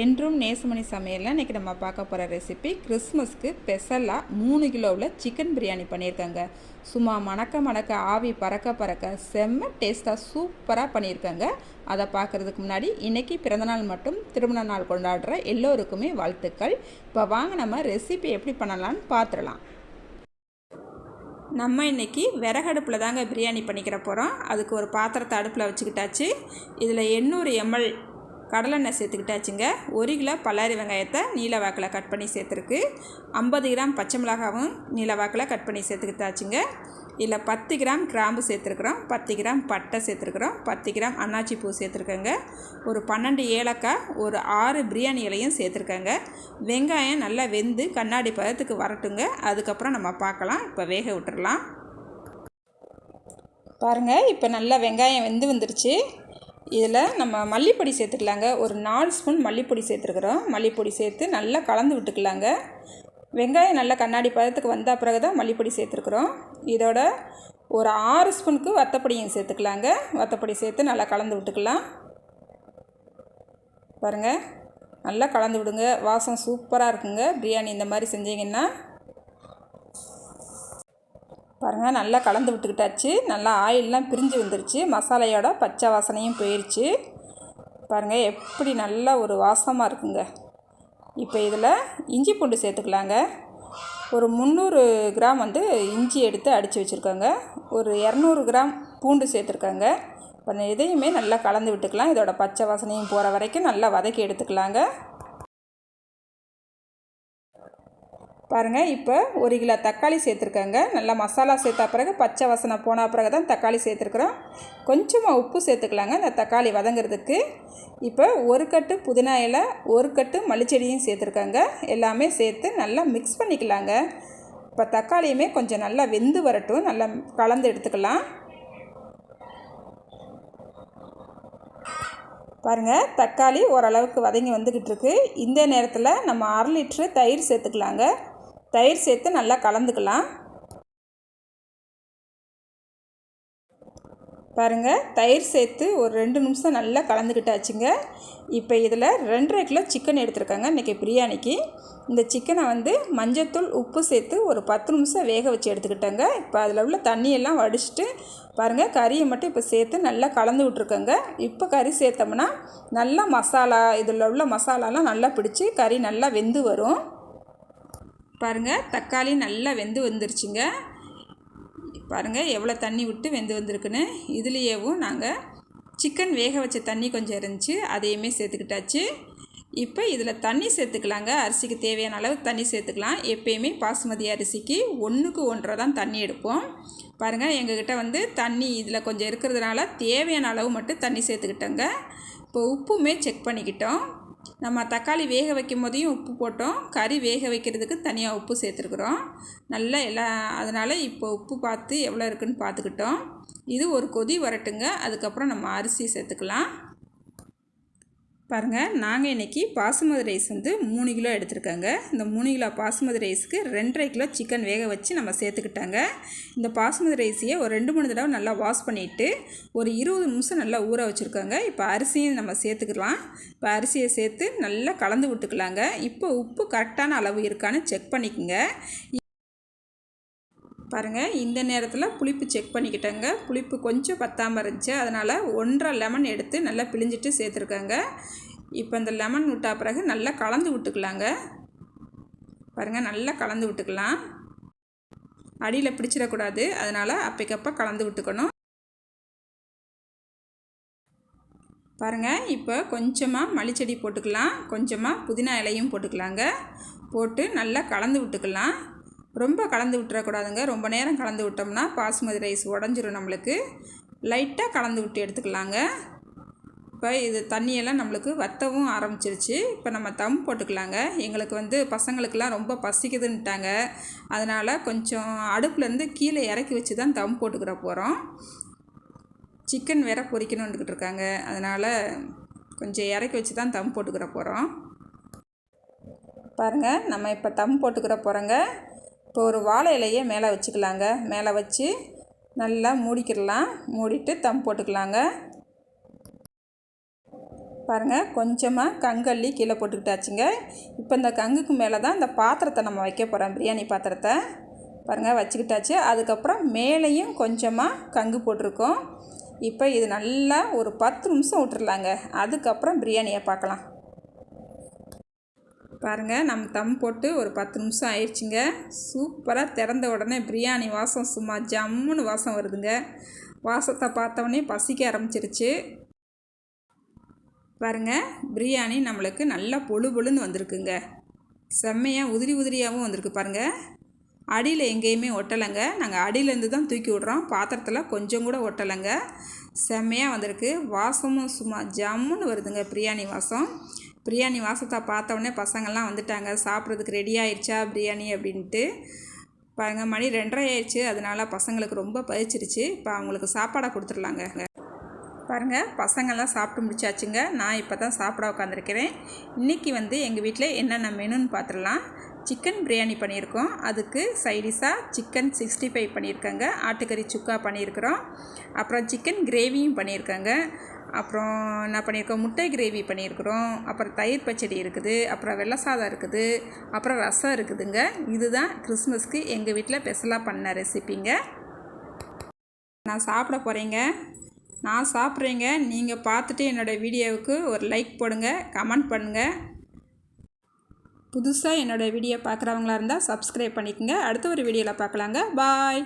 என்றும் நேசமணி சமையலில் இன்றைக்கி நம்ம பார்க்க போகிற ரெசிபி கிறிஸ்மஸ்க்கு ஸ்பெஷலாக மூணு கிலோவில் சிக்கன் பிரியாணி பண்ணியிருக்காங்க. சும்மா மணக்க மணக்க ஆவி பறக்க பறக்க செம்ம டேஸ்ட்டாக சூப்பராக பண்ணியிருக்காங்க. அதை பார்க்குறதுக்கு முன்னாடி இன்றைக்கி பிறந்தநாள் மட்டும் திருமண நாள் கொண்டாடுற எல்லோருக்குமே வாழ்த்துக்கள். இப்போ வாங்க நம்ம ரெசிபி எப்படி பண்ணலான்னு பார்த்துடலாம் நம்ம இன்றைக்கி விறகடுப்பில் தாங்க பிரியாணி பண்ணிக்கிற போகிறோம் அதுக்கு ஒரு பாத்திரத்தை அடுப்பில் வச்சுக்கிட்டாச்சு. இதில் எண்ணூறு எம்எல் கடலெண்ணெய் சேர்த்துக்கிட்டாச்சுங்க. ஒரு கிலோ பல்லாரி வெங்காயத்தை நீல வாக்கில் கட் பண்ணி சேர்த்துருக்கு. ஐம்பது கிராம் பச்சை மிளகாவும் நீல வாக்கில் கட் பண்ணி சேர்த்துக்கிட்டாச்சுங்க. இதில் பத்து கிராம் கிராம்பு சேர்த்துருக்குறோம். பத்து கிராம் பட்டை சேர்த்துருக்குறோம். பத்து கிராம் அன்னாச்சி பூ சேர்த்துருக்கேங்க. ஒரு பன்னெண்டு ஏலக்காய் ஒரு ஆறு பிரியாணி இலையும் சேர்த்துருக்கேங்க. வெங்காயம் நல்லா வெந்து கண்ணாடி பதத்துக்கு வரட்டுங்க. அதுக்கப்புறம் நம்ம பார்க்கலாம். இப்போ வேக விட்டுறலாம். பாருங்கள் இப்போ நல்லா வெங்காயம் வெந்து வந்துருச்சு. இதில் நம்ம மல்லிப்பொடி சேர்த்துக்கலாங்க. ஒரு நாலு ஸ்பூன் மல்லிப்பொடி சேர்த்துருக்குறோம். மல்லிப்பொடி சேர்த்து நல்லா கலந்து விட்டுக்கலாங்க. வெங்காயம் நல்லா கண்ணாடி பதத்துக்கு வந்த பிறகு தான் மல்லிப்பொடி சேர்த்துருக்குறோம். இதோட ஒரு ஆறு ஸ்பூனுக்கு வத்தப்பொடியும் சேர்த்துக்கலாங்க. வத்தப்பொடி சேர்த்து நல்லா கலந்து விட்டுக்கலாம். பாருங்கள் நல்லா கலந்து விடுங்க. வாசம் சூப்பராக இருக்குங்க. பிரியாணி இந்த மாதிரி செஞ்சீங்கன்னா பாருங்கள் நல்லா கலந்து விட்டுக்கிட்டாச்சு. நல்லா ஆயிலெலாம் பிரிஞ்சு வந்துருச்சு மசாலையோட பச்சை வாசனையும் போயிடுச்சு பாருங்கள் எப்படி நல்லா ஒரு வாசமாக இருக்குங்க. இப்போ இதில் இஞ்சி பூண்டு சேர்த்துக்கலாங்க. ஒரு முந்நூறு கிராம் வந்து இஞ்சி எடுத்து அடித்து வச்சுருக்கோங்க. ஒரு இரநூறு கிராம் பூண்டு சேர்த்துருக்கோங்க. இப்போ இதையுமே நல்லா கலந்து விட்டுக்கலாம். இதோட பச்சை வாசனையும் போகிற வரைக்கும் நல்லா வதக்கி எடுத்துக்கலாங்க. பாருங்கள் இப்போ ஒரு கிலோ தக்காளி சேர்த்துருக்கேங்க. நல்லா மசாலா சேர்த்தா பிறகு பச்சை வசனம் போன பிறகு தான் தக்காளி சேர்த்துருக்குறோம். கொஞ்சமாக உப்பு சேர்த்துக்கலாங்க இந்த தக்காளி வதங்கிறதுக்கு. இப்போ ஒரு கட்டு புதினா இலை ஒரு கட்டு மல்லிச்செடியும் சேர்த்துருக்காங்க. எல்லாமே சேர்த்து நல்லா மிக்ஸ் பண்ணிக்கலாங்க. இப்போ தக்காளியுமே கொஞ்சம் நல்லா வெந்து வரட்டும் நல்லா கலந்து எடுத்துக்கலாம். பாருங்கள் தக்காளி ஓரளவுக்கு வதங்கி வந்துக்கிட்டு இருக்கு. இந்த நேரத்தில் நம்ம அரை லிட்ரு தயிர் சேர்த்துக்கலாங்க. தயிர் சேர்த்து நல்லா கலந்துக்கலாம். பாருங்கள் தயிர் சேர்த்து ஒரு ரெண்டு நிமிஷம் நல்லா கலந்துக்கிட்டாச்சுங்க இப்போ இதில் ரெண்டரை கிலோ சிக்கன் எடுத்துருக்காங்க இன்றைக்கி பிரியாணிக்கு. இந்த சிக்கனை வந்து மஞ்சத்தூள் உப்பு சேர்த்து ஒரு பத்து நிமிஷம் வேக வச்சு எடுத்துக்கிட்டேங்க. இப்போ அதில் உள்ள தண்ணியெல்லாம் வடிச்சிட்டு பாருங்கள் கறியை மட்டும் இப்போ சேர்த்து நல்லா கலந்து விட்ருக்கோங்க இப்போ கறி சேர்த்தோம்னா நல்லா மசாலா இதில் உள்ள மசாலாலாம் நல்லா பிடிச்சி கறி நல்லா வெந்து வரும். பாருங்கள் தக்காளி நல்லா வெந்து வந்துருச்சுங்க. பாருங்கள் எவ்வளோ தண்ணி விட்டு வெந்து வந்திருக்குன்னு. இதுலேயேவும் நாங்கள் சிக்கன் வேக வச்ச தண்ணி கொஞ்சம் இருந்துச்சு அதையுமே சேர்த்துக்கிட்டாச்சு. இப்போ இதில் தண்ணி சேர்த்துக்கலாங்க அரிசிக்கு தேவையான அளவு தண்ணி சேர்த்துக்கலாம். எப்பயுமே பாசுமதி அரிசிக்கு ஒன்றுக்கு ஒன்றரை தான் தண்ணி எடுப்போம். பாருங்கள் எங்ககிட்ட வந்து தண்ணி இதில் கொஞ்சம் இருக்கிறதுனால தேவையான அளவு மட்டும் தண்ணி சேர்த்துக்கிட்டோங்க. இப்போ உப்புமே செக் பண்ணிக்கிட்டோம். நம்ம தக்காளி வேக வைக்கும் போதையும் உப்பு போட்டோம். கறி வேக வைக்கிறதுக்கு தனியாக உப்பு சேர்த்துருக்குறோம். நல்லா எல்லா அதனால் இப்போ உப்பு பார்த்து எவ்வளோ இருக்குதுன்னு பார்த்துக்கிட்டோம். இது ஒரு கொதி வரட்டுங்க. அதுக்கப்புறம் நம்ம அரிசி சேர்த்துக்கலாம். பாருங்கள் நாங்கள் இன்றைக்கி பாசுமதி ரைஸ் வந்து மூணு கிலோ எடுத்திருக்காங்க. இந்த மூணு கிலோ பாசுமதி ரைஸுக்கு ரெண்டரை கிலோ சிக்கன் வேக வச்சு நம்ம சேர்த்துக்கிட்டாங்க. இந்த பாசுமதி ரைஸையே ஒரு ரெண்டு மூணு தடவை நல்லா வாஷ் பண்ணிவிட்டு ஒரு இருபது நிமிஷம் நல்லா ஊற வச்சுருக்கோங்க. இப்போ அரிசியும் நம்ம சேர்த்துக்கலாம். இப்போ அரிசியை சேர்த்து நல்லா கலந்து விட்டுக்கலாங்க. இப்போ உப்பு கரெக்டான அளவு இருக்கான்னு செக் பண்ணிக்கோங்க. பாருங்கள் இந்த நேரத்தில் புளிப்பு செக் பண்ணிக்கிட்டேங்க. புளிப்பு கொஞ்சம் பத்தாமல் இருந்துச்சு. அதனால் ஒன்றரை லெமன் எடுத்து நல்லா பிழிஞ்சிட்டு சேர்த்துருக்கேங்க. இப்போ இந்த லெமன் விட்டா பிறகு நல்லா கலந்து விட்டுக்கலாங்க. பாருங்கள் நல்லா கலந்து விட்டுக்கலாம். அடியில் பிடிச்சிடக்கூடாது. அதனால் அப்பைக்கப்போ கலந்து விட்டுக்கணும். பாருங்கள் இப்போ கொஞ்சமாக மல்லிச்செடி போட்டுக்கலாம். கொஞ்சமாக புதினா இலையும் போட்டுக்கலாங்க. போட்டு நல்லா கலந்து விட்டுக்கலாம். ரொம்ப கலந்து விட்டுறக்கூடாதுங்க. ரொம்ப நேரம் கலந்து விட்டோம்னா பாசுமதி ரைஸ் உடஞ்சிரும் நம்மளுக்கு. லைட்டாக கலந்து விட்டு எடுத்துக்கலாங்க. இப்போ இது தண்ணியெல்லாம் நம்மளுக்கு வத்தவும் ஆரம்பிச்சிருச்சு. இப்போ நம்ம தம் போட்டுக்கலாங்க. எங்களுக்கு வந்து பசங்களுக்கெல்லாம் ரொம்ப பசிக்குதுன்ட்டாங்க. அதனால் கொஞ்சம் அடுப்புலேருந்து கீழே இறக்கி வச்சு தான் தம் போட்டுக்கிற போகிறோம் சிக்கன் வேற பொரிக்கணுன்னுக்கிட்டு இருக்காங்க. அதனால் கொஞ்சம் இறக்கி வச்சு தான் தம் போட்டுக்கிற போகிறோம் பாருங்கள் நம்ம இப்போ தம் போட்டுக்கிற போகிறோங்க இப்போ ஒரு வாழை இலையை மேலே வச்சுக்கலாங்க. மேலே வச்சு நல்லா மூடிக்கிடலாம். மூடிட்டு தம் போட்டுக்கலாங்க. பாருங்கள் கொஞ்சமாக கங்கல்லி கீழே போட்டுக்கிட்டாச்சுங்க. இப்போ இந்த கங்குக்கு மேலே தான் இந்த பாத்திரத்தை நம்ம வைக்க போகிறோம் பிரியாணி பாத்திரத்தை. பாருங்கள் வச்சுக்கிட்டாச்சு. அதுக்கப்புறம் மேலேயும் கொஞ்சமாக கங்கு போட்டிருக்கோம். இப்போ இது நல்லா ஒரு பத்து நிமிஷம் விட்டுருலாங்க அதுக்கப்புறம் பிரியாணியை பார்க்கலாம். பாருங்கள் நம்ம தம் போட்டு ஒரு பத்து நிமிஷம் ஆயிடுச்சுங்க. சூப்பராக திறந்த உடனே பிரியாணி வாசம் சும்மா ஜம்முன்னு வாசம் வருதுங்க. வாசத்தை பார்த்தவொடனே பசிக்க ஆரம்பிச்சிருச்சு. பாருங்கள் பிரியாணி நம்மளுக்கு நல்லா பொழு பொழுன்னு வந்திருக்குங்க. செம்மையாக உதிரி உதிரியாகவும் வந்திருக்கு பாருங்கள் அடியில் எங்கேயுமே ஒட்டலைங்க. நாங்கள் அடியிலேருந்து தான் தூக்கி விட்றோம். பாத்திரத்தில் கொஞ்சம் கூட ஒட்டலைங்க. செம்மையாக வந்திருக்கு. வாசமும் சும்மா ஜம்முன்னு வருதுங்க பிரியாணி வாசம். பிரியாணி வாசத்தை பார்த்தோன்னே பசங்கள்லாம் வந்துட்டாங்க. சாப்பிட்றதுக்கு ரெடி ஆயிடுச்சா பிரியாணி அப்படின்ட்டு. பாருங்கள் மணி ரெண்டரை ஆயிடுச்சு அதனால் பசங்களுக்கு ரொம்ப பயிச்சிருச்சு இப்போ அவங்களுக்கு சாப்பாடை கொடுத்துடலாங்க. பாருங்கள் பசங்கள்லாம் சாப்பிட்டு முடிச்சாச்சுங்க. நான் இப்போ தான் சாப்பிட உட்காந்துருக்கிறேன் இன்றைக்கி வந்து எங்கள் வீட்டில் என்னென்ன மெனுன்னு பார்த்துடலாம் சிக்கன் பிரியாணி பண்ணியிருக்கோம். அதுக்கு சைடிஷாக சிக்கன் சிக்ஸ்டி ஃபைவ் பண்ணியிருக்கேங்க. ஆட்டுக்கறி சுக்கா பண்ணியிருக்கிறோம். அப்புறம் சிக்கன் கிரேவியும் பண்ணியிருக்கேங்க. அப்புறம் என்ன பண்ணியிருக்கோம்? முட்டை கிரேவி பண்ணியிருக்கிறோம். அப்புறம் தயிர் பச்சடி இருக்குது. அப்புறம் வெள்ளை சாதம் இருக்குது. அப்புறம் ரசம் இருக்குதுங்க. இதுதான் கிறிஸ்மஸ்க்கு எங்கள் வீட்டில் ஸ்பெஷலாக பண்ண ரெசிப்பிங்க நான் சாப்பிட போகிறேங்க நான் சாப்பிட்றேங்க. நீங்கள் பார்த்துட்டு என்னோடய வீடியோவுக்கு ஒரு லைக் போடுங்க. கமெண்ட் பண்ணுங்கள் புதுசாக என்னோடய வீடியோ பார்க்குறவங்களா இருந்தால் சப்ஸ்கிரைப் பண்ணிக்கோங்க. அடுத்த ஒரு வீடியோவில் பார்க்கலாங்க. பாய்.